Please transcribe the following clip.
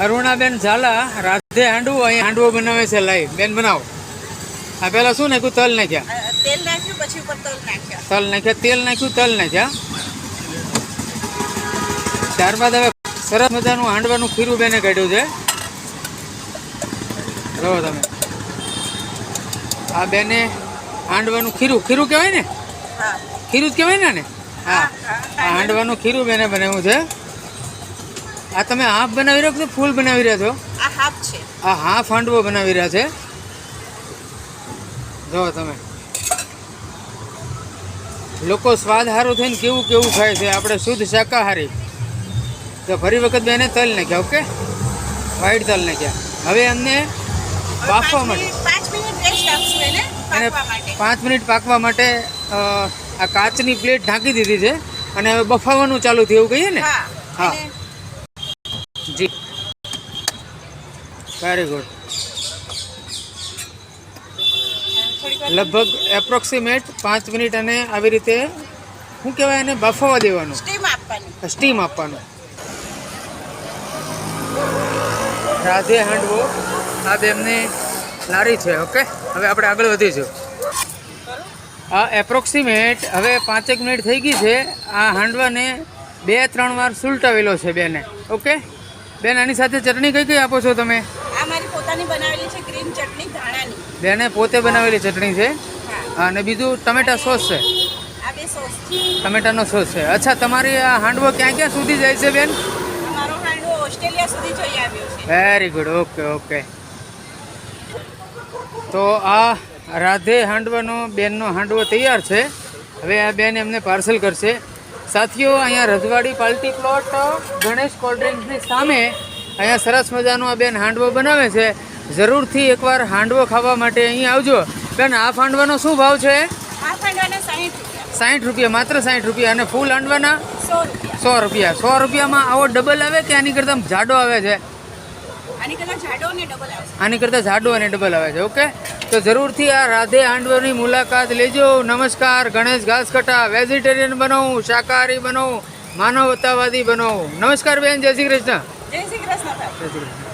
અરુણાબેન ઝાલા રાધે હાંડવો અહીં હાંડવો બનાવે છે લાઈવ બેન બનાવો. આ પેલા શું નાખ્યું? તલ નાખ્યા. તેલ નાખ્યું પછી ઉપર તલ નાખ્યા. તલ નાખ્યા. તેલ નાખ્યું તલ નાખ્યા. ત્યારબાદ હવે સરસ મજાનું હાંડવાનું ખીરું બેને કાઢ્યું છે. જો તમે. આ બેને હાંડવાનું ખીરું. ખીરું કહેવાય ને? ખીરું જ કહેવાય ને હા, આ હાંડવાનું ખીરું બેને બનાવ્યું છે. આ તમે હાફ બનાવી રહ્યો કે ફૂલ બનાવી રહ્યા છો? આ હાફ છે. આ હાફ હાંડવો બનાવી રહ્યા છે. જો તમે. લોકો સ્વાદ સારો થઈને કેવું કેવું ખાય છે. આપણે શુદ્ધ શાકાહારી. તો ફરી વખત બેને તલ નાખ્યા ઓકે? વ્હાઈટ તલ નાખ્યા. હવે એમને બાફવા માટે. અને પાંચ મિનિટ પાકવા માટે. આ કાચની પ્લેટ ઢાંકી દીધી છે. અને હવે બફાવવાનું ચાલુ થયું કહીએ ને? હા. જી. વેરી ગુડ લગભગ એપ્રોક્સિમેટ પાંચ મિનિટ અને આવી રીતે શું કહેવાય એને બફાવા દેવાનું. સ્ટીમ આપવાની. સ્ટીમ આપવાનું. રાધે હાંડવો. આ બેમની લારી છે ઓકે હવે આપણે આગળ વધીશું. આ એપ્રોક્સિમેટ હવે પાંચેક મિનિટ થઈ ગઈ છે. આ હાંડવાને બે ત્રણ વાર સુલટાવેલો છે બેને ઓકે બેન આની સાથે ચટણી કઈ કઈ આપો છો તમે? આ મારી પોતાની બનાવેલી છે ગ્રીન ચટણી ધાણાની. બેને પોતે બનાવેલી ચટણી છે? અને બીજું ટમેટા સોસ છે? આ બે સોસ છે. ટમેટાનો સોસ છે. અચ્છા તમારી આ હાંડવો ક્યાં ક્યાં સુધી જાય છે બેન? મારો હાંડવો ઓસ્ટ્રેલિયા સુધી જઈ આવ્યો છે. વેરી ગુડ ઓકે ઓકે તો આ રાધે હાંડવાનો બેનનો હાંડવો તૈયાર છે. હવે આ બેન એમને પાર્સલ કરશે. સાથીઓ અહીંયા Rajwadi party plot Ganesh cold ડ્રિંક્સની સામે અહીંયા સરસ મજાનો આ બેન હાંડવો બનાવે છે. જરૂરથી એકવાર હાંડવો ખાવા માટે અહીં આવજો. બેન આ હાંડવાનો શું ભાવ છે? સાઠ રૂપિયા. માત્ર સાઠ રૂપિયા. અને ફૂલ હાંડવાના? સો રૂપિયા. સો રૂપિયામાં આવો ડબલ આવે કે આની કરતાં જાડો આવે છે? આની કરતાં જાડો અને ડબલ આવે છે ઓકે? તો જરૂરથી આ રાધે હાંડવાની મુલાકાત લેજો. નમસ્કાર ગણેશ ઘાસકટા વેજીટેરિયન બનો શાકાહારી બનો માનવતાવાદી બનો. નમસ્કાર બેન જય શ્રી કૃષ્ણ. જય શ્રી કૃષ્ણ જય શ્રી કૃષ્ણ.